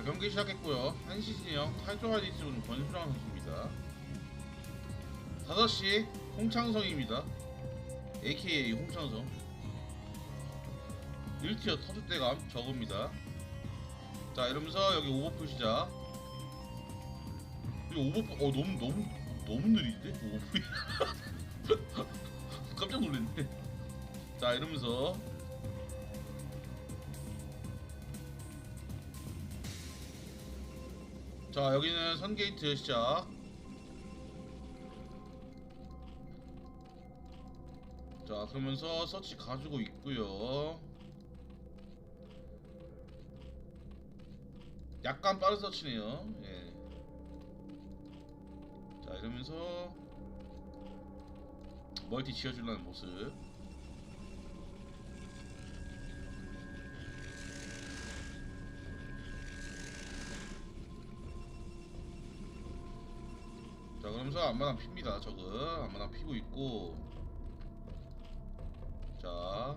자 경기 시작했고요. 한시진영 탈조아디스는 권수랑 선수입니다. 5시 홍창성입니다. AKA 홍창성 1티어 터줏대감 저겁니다. 자 이러면서 여기 오버풀 시작. 이 오버풀 어 너무 너무 너무 느린데 오버풀이 깜짝 놀랐네. 자 이러면서 자 여기는 선게이트 시작. 자 그러면서 서치 가지고 있고요. 약간 빠른 서치네요. 예. 자 이러면서 멀티 지어주려는 모습 자 그러면서 안마당 핍니다 저거 안마당 피고 있고. 자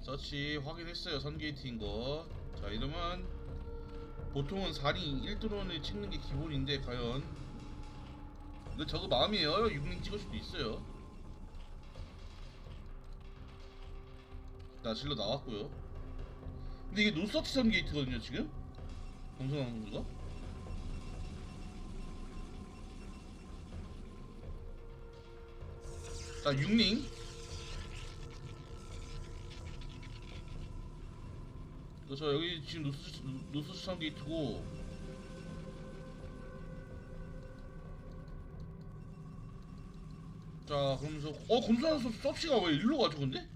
서치 확인했어요 선게이트인 거 자 이러면 보통은 4링 1드론을 찍는 게 기본인데 과연. 근데 저거 마음이에요. 6링 찍을 수도 있어요. 자 질러 나왔고요. 근데 이게 노서치 선게이트거든요 지금? 공성한 선수 자, 6링. 그래서 여기 지금 노스 노스 수상 게이트고 자 그러면서 어 선수 서치가 왜 일로 가죠 근데?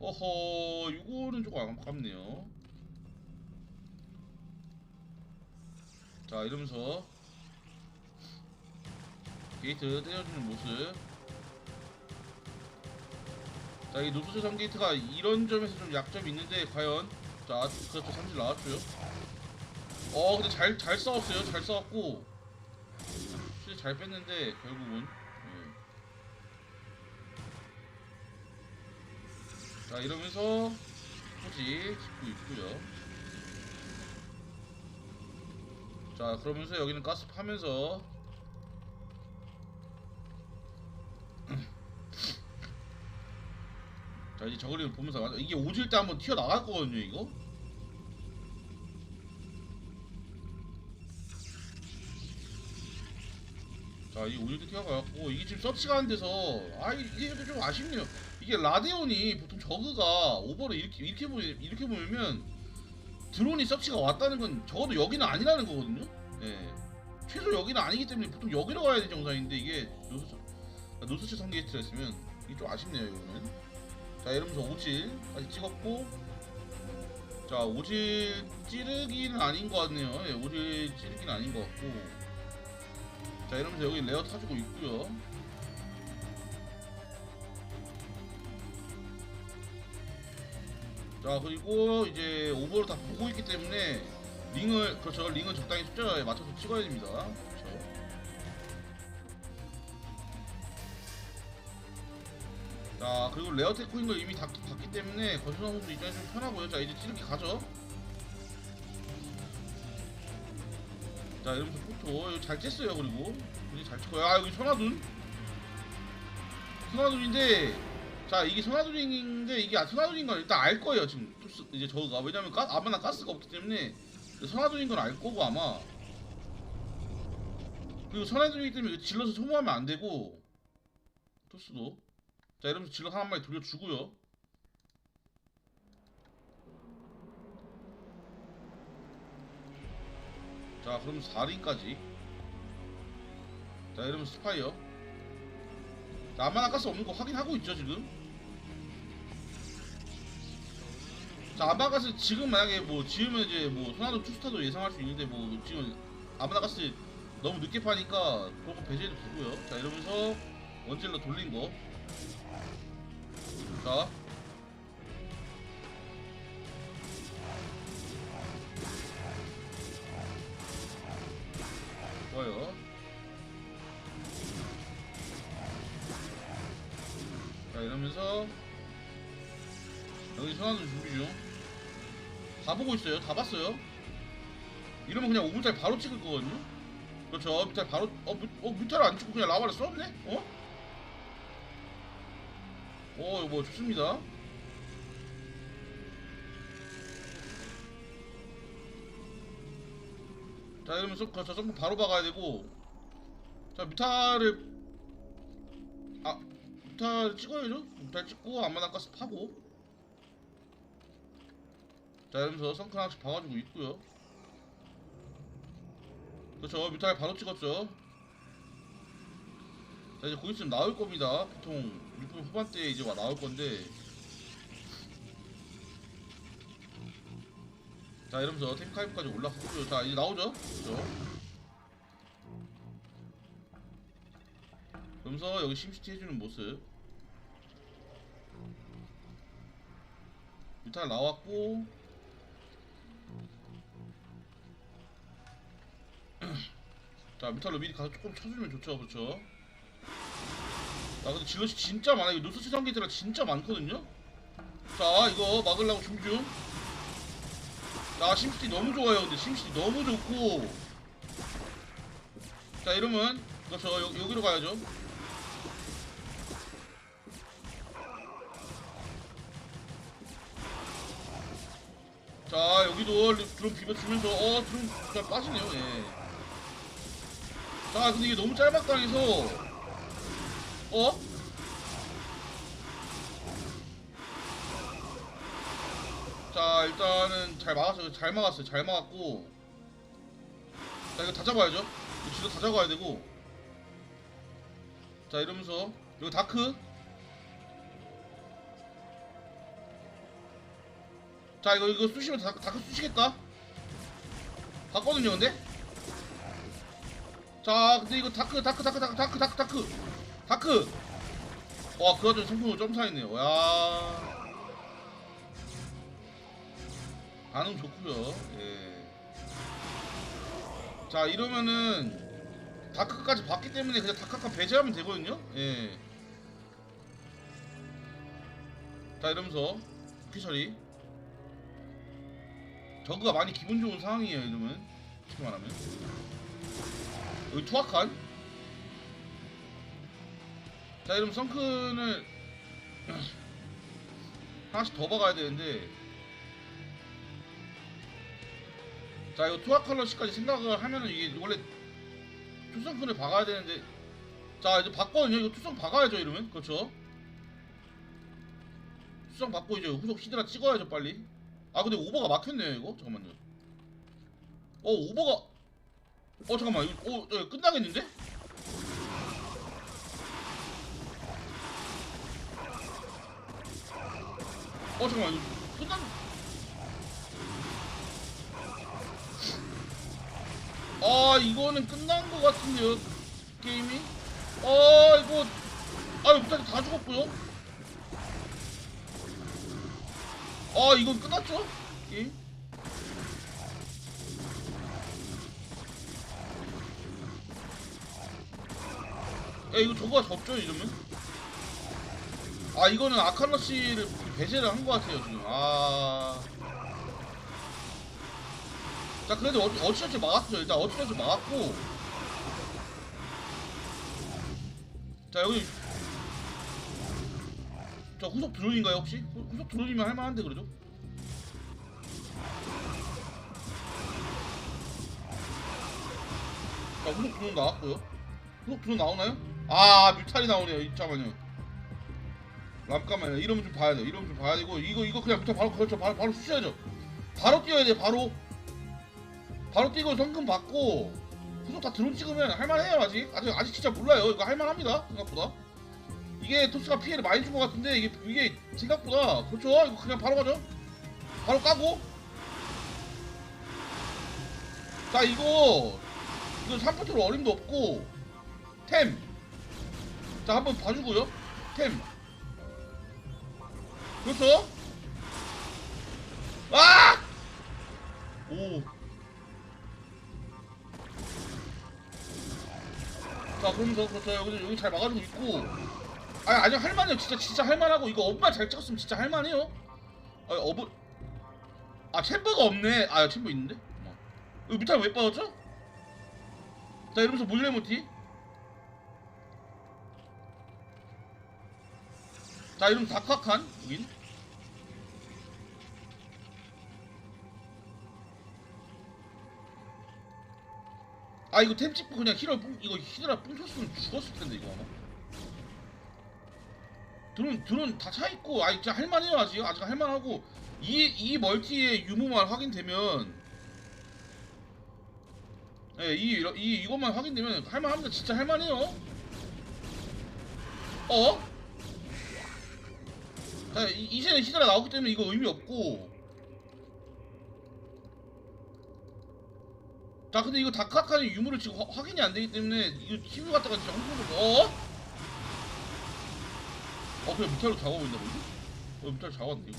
어허 이거는 조금 아깝네요 자 이러면서 게이트 때려주는 모습 자, 이 노스스 3게이트가 이런 점에서 좀 약점이 있는데 과연 자, 그렇죠. 삼질 나왔죠. 어, 근데 잘, 잘 싸웠어요. 잘 싸웠고 실잘 뺐는데 결국은 예. 자, 이러면서 포지 짓고 있고요. 자, 그러면서 여기는 가스 파면서 이제 저거를 보면서 맞아. 이게 오질 때 한번 튀어 나갈 거거든요 이거? 자 이게 오질 때 튀어가갖고 이게 지금 서치가 안 돼서 아 이- 이게 좀 아쉽네요. 이게 라데온이 보통 저그가 오버를 이렇게 이렇게 보 이렇게 보면 드론이 서치가 왔다는 건 적어도 여기는 아니라는 거거든요? 예. 최소 여기는 아니기 때문에 보통 여기로 가야 될 정상인데 이게 노스치 노스치 성게이트를 했으면 이게 좀 아쉽네요 이거는 자 이러면서 오질까지 찍었고. 자 오질 찌르기는 아닌 것 같네요. 예, 오질 찌르기는 아닌 것 같고. 자 이러면서 여기 레어 타주고 있고요. 자 그리고 이제 오버를 다 보고 있기 때문에 링을 그렇죠. 링은 적당히 숫자에 맞춰서 찍어야 됩니다 자 그리고 레어텍 코인 걸 이미 다 봤기 때문에 권순환 선수 입장에서 좀 편하고요. 자 이제 찌르기 가죠. 자 이러면서 포토. 잘 쬐어요 그리고. 굉장히 잘 찍어요. 아 여기 선화둔 선화둔인데 자 이게 선화둔인데 이게 선화둔인 건 일단 알 거예요 지금. 토스 이제 저가 왜냐면 가, 아마나 가스가 없기 때문에. 선화둔인 건 알 거고 아마. 그리고 선화둔이기 때문에 질러서 소모하면 안 되고 토스도 자 이러면서 한 마리 돌려주고요. 자 그럼 4링까지. 자 이러면 스파이어. 자 아마 나 가스 없는 거 확인하고 있죠 지금? 자 아마나 가스 지금 만약에 뭐 지으면 이제 뭐 소나도 투스타도 예상할 수 있는데 뭐 지금 아마나 가스 너무 늦게 파니까 그런 거 배제해도 되고요. 자 이러면서 원질러 돌린 거 자. 좋아요. 자, 이러면서 여기 선환도 준비 중. 다 보고 있어요. 다 봤어요. 이러면 그냥 5분짜리 바로 찍을 거거든요. 그렇죠. 뮤탈 바로 어, 뮤, 어 뮤탈 안 찍고 그냥 라바를 썼네? 어? 어, 이거 뭐 좋습니다. 자, 이러면 서, 저 점프 바로 박아야 되고 자, 뮤탈을 아, 뮤탈 찍어야죠. 뮤탈 찍고 안마당 가스 파고 자, 이러면서 성큰 하나씩 박아주고 있고요. 그렇죠. 뮤탈 바로 찍었죠. 자 이제 곧 있으면 나올 겁니다. 보통 6분 후반대에 이제 와 나올 건데. 자 이러면서 템카이브까지 올라가고요. 자 이제 나오죠. 그렇죠. 그러면서 여기 심시티 해주는 모습. 뮤탈 나왔고 자 뮤탈로 미리 가서 조금 쳐주면 좋죠 그렇죠 자 근데 질럿이 진짜 많아. 이거 노스치 상기들라 진짜 많거든요? 자 이거 막으려고 준비 중자 심시티 너무 좋아요. 근데 심시티 너무 좋고. 자 이러면 그렇죠 여, 여기로 가야죠. 자 여기도 드론 비벼주면서 어 드론 잘 빠지네요. 예. 자 근데 이게 너무 짤막당해서 어? 자 일단은 잘 막았어요 잘 막았어요. 잘 막았고. 자 이거 다 잡아야죠. 이거 진짜 다 잡아야 되고. 자 이러면서. 여기 다크. 자 이거 이거 쑤시면 다크, 다크 쑤시겠다. 봤거든요 근데? 자 근데 이거 다크 다크 다크 다크 다크 다크 다크 다크! 와 그거 좀 성공으로 점사했네요. 야. 반응 좋고요. 예. 자 이러면은 다크까지 봤기 때문에 그냥 다크카 배제하면 되거든요? 예. 자 이러면서 쿠키 처리. 저그가 많이 기분 좋은 상황이에요 이러면. 쉽게 말하면. 여기 투악한 자 이러면 성큰을 하나씩 더 박아야 되는데. 자 이거 투악 컬러시까지 생각을 하면은 이게 원래 투성큰을 박아야 되는데. 자 이제 봤거든요. 이거 투성 박아야죠 이러면. 그렇죠? 투성 받고 이제 후속 히드라 찍어야죠 빨리. 아 근데 오버가 막혔네요 이거. 잠깐만요. 어 오버가. 어 잠깐만. 이거 어 어, 끝나겠는데? 어 잠깐만. 이거 끝난 아 이거는 끝난 것 같은데요 게임이? 아 이거 아 무탈 다 죽었고요? 아 이건 끝났죠? 게임? 야 이거 저거가 접죠 이러면? 아 이거는 아카너씨를 배제를 한 것 같아요 지금. 아... 자 그래도 어, 어찌어찌 막았죠. 일단 어찌어찌 막았고. 자 여기. 자 후속 드론인가요 혹시? 후- 후속 드론이면 할만한데 그래도? 자 후속 드론 나왔고요. 후속 드론 나오나요? 아 뮤탈이 나오네요 잠깐만요 잠깐만요 이러면 좀 봐야 돼요 이러면 좀 봐야 되고 이거 이거 그냥 뮤탈 바로 그렇죠. 바로 바로 쑤셔야죠. 바로 뛰어야 돼 바로. 바로 뛰고 성금 받고 후속 다 드론 찍으면 할만해요 아직. 아직 아직 진짜 몰라요. 이거 할만합니다 생각보다. 이게 토스가 피해를 많이 준 것 같은데 이게 이게 생각보다 그렇죠? 이거 그냥 바로 가죠? 바로 까고. 자 이거 이거 3포트로 어림도 없고 템. 자 한번 봐주고요. 템 그렇죠 아! 오. 자 그러면서 그렇죠 여기 여기 잘 막아주고 있고. 아니 아니 할만해요. 진짜 진짜 할만하고. 이거 업만 잘 찍었으면 진짜 할만해요. 아니 업을 아 챔버가 없네. 아 챔버 있는데? 어. 이거 뮤탈 왜 빠졌죠? 자 이러면서 몰래모티 자 이러면 다카칸 여긴 아 이거 템 찍고 그냥 뿡 이거 히드라 뿡 쳤으면 죽었을 텐데 이거 아마. 드론 드론 다 차 있고 아 진짜 할만해요 아직. 아직 할만하고. 이 이 멀티의 유무만 확인되면. 예이 이 이것만 확인되면 할만합니다. 진짜 할만해요. 어? 자 이, 이제는 히드라 나오기 때문에 이거 의미 없고 자 근데 이거 다카칸의 유무를 지금 화- 확인이 안 되기 때문에 이거 TV 갖다가 진짜 홍보를 어? 어 그냥 무탈로 잡아버린다고 이거? 어 무탈 잡았네 이거.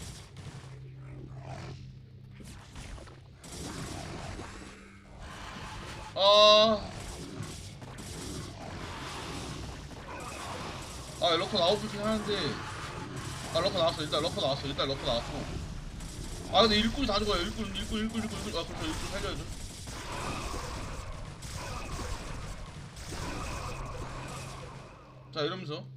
아... 아 러커 나오긴 하는데. 아 러커 나왔어. 일단 러커 나왔어. 일단 러커 나왔고. 아 근데 일꾼이 다 죽어요. 일꾼 일꾼 일꾼 일꾼. 아 그렇죠. 일꾼 살려야죠 자 이러면서.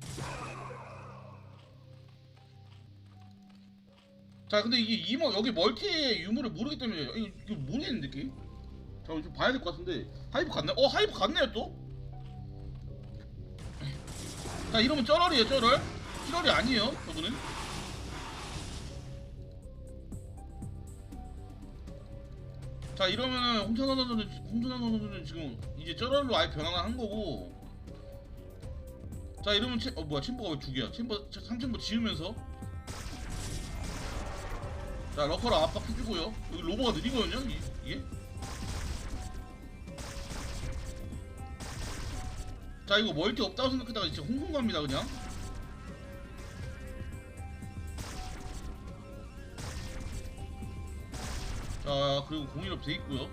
자 근데 이게 이모 여기 멀티의 유무를 모르기 때문에 이거, 이거 모르겠는데 게임 자 이거 좀 봐야 될 것 같은데. 하이브 갔네? 어 하이브 갔네요 또? 자 이러면 쩌럴이에요 쩌럴 찌럴이 아니에요 저분은 자 이러면은 홍천환 선수는 홍천환 선수는 지금 이제 쩌럴로 아예 변환을 한 거고 자 이러면 챔, 어 뭐야 챔버가 왜두 개야? 챔버 3챔버 지으면서. 자 러커를 압박해주고요. 여기 로버가 느리거든요 이, 이게? 자 이거 멀티 없다고 생각했다가 진짜 홍콩 갑니다 그냥. 자 그리고 공일업 돼 있고요.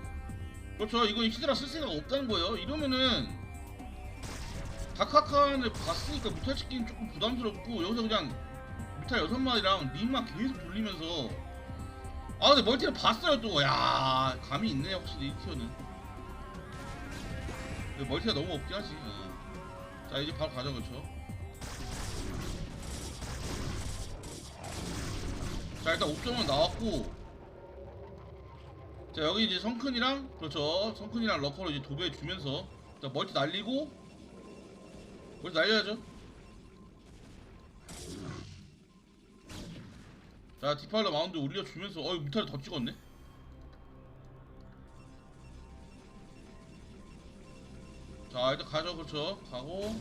그렇죠. 이건 히드라 쓸 생각 없다는 거예요. 이러면은 다카칸을 봤으니까 무탈 찍기는 조금 부담스럽고 여기서 그냥 무탈 6마리랑 링만 계속 돌리면서. 아 근데 멀티를 봤어요 또 야 감이 있네 확실히 이 티어는. 근데 멀티가 너무 없긴 하지 어. 자 이제 바로 가죠 그렇죠? 자 일단 옵점은 나왔고. 자 여기 이제 성큰이랑 그렇죠. 성큰이랑 러커로 이제 도배해 주면서. 자 멀티 날리고 멀티 날려야죠? 자 디팔러 마운드 올려주면서 어이 무탈을 더 찍었네? 자 일단 가죠 그렇죠? 가고.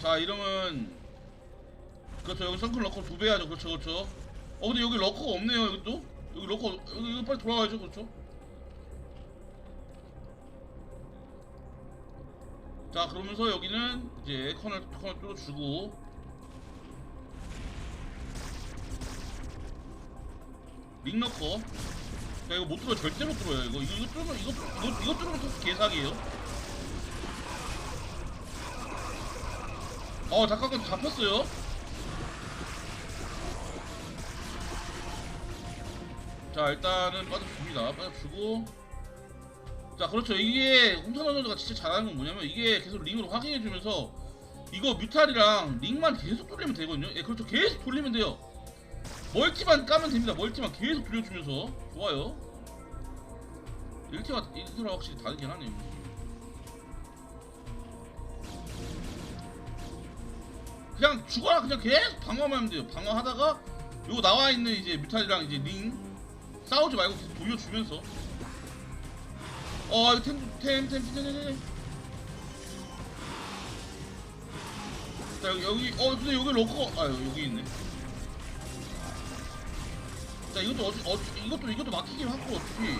자 이러면 그렇죠. 여기 선클 러커 두배 하죠. 그렇죠 그렇죠. 어 근데 여기 러커가 없네요 또. 여기 러커 여기 빨리 돌아가야죠 그렇죠 자 그러면서 여기는 이제 커널 커널 뚫어주고. 링 넣고. 야 이거 못 뚫어 절대 못 뚫어요 이거. 이거 이거 뚫으면 이거 이거 이거 뚫으면 또 개사기예요. 어 잠깐만 잡혔어요? 자 일단은 빠져줍니다. 빠져주고 자 그렇죠. 이게 홍찬호 선수가 진짜 잘하는 건 뭐냐면 이게 계속 링으로 확인해주면서 이거 뮤탈이랑 링만 계속 돌리면 되거든요. 예 그렇죠. 계속 돌리면 돼요. 멀티만 까면 됩니다. 멀티만 계속 돌려주면서. 좋아요. 1티가 1티랑 확실히 다르긴 하네요. 그냥 죽어라. 그냥 계속 방어만 하면 돼요. 방어하다가 요거 나와있는 이제 뮤탈이랑 이제 링 싸우지 말고 계속 돌려주면서 어 이거 템템 템 템 템 템. 자 여기 어 근데 여기 로커 아 여기 있네. 자 이것도 어찌 어 이것도 이것도 막히긴 하고 어차피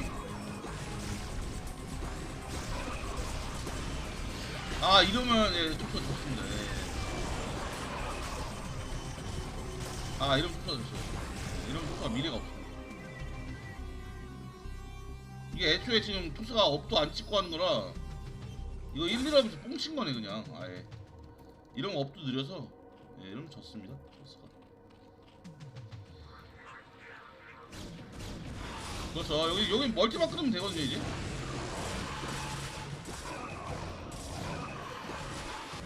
아 이러면 예 톡토 좋습니다. 예. 아 이러면 톡토 좋죠 이러면 톡토가 미래가 없어 이게 애초에 지금 토스가 업도 안 찍고 하는 거라 이거 1-1 하면서 뽕친 거네 그냥. 아예. 이런 업도 느려서. 예, 이러면 졌습니다 토스가. 그렇죠. 여기 여기 멀티만 끊으면 되거든요 이제.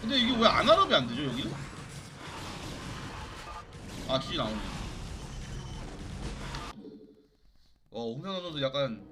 근데 이게 왜 안하럽이 안 되죠 여기는? 아 G 나오네. 어 홍상현 선수 약간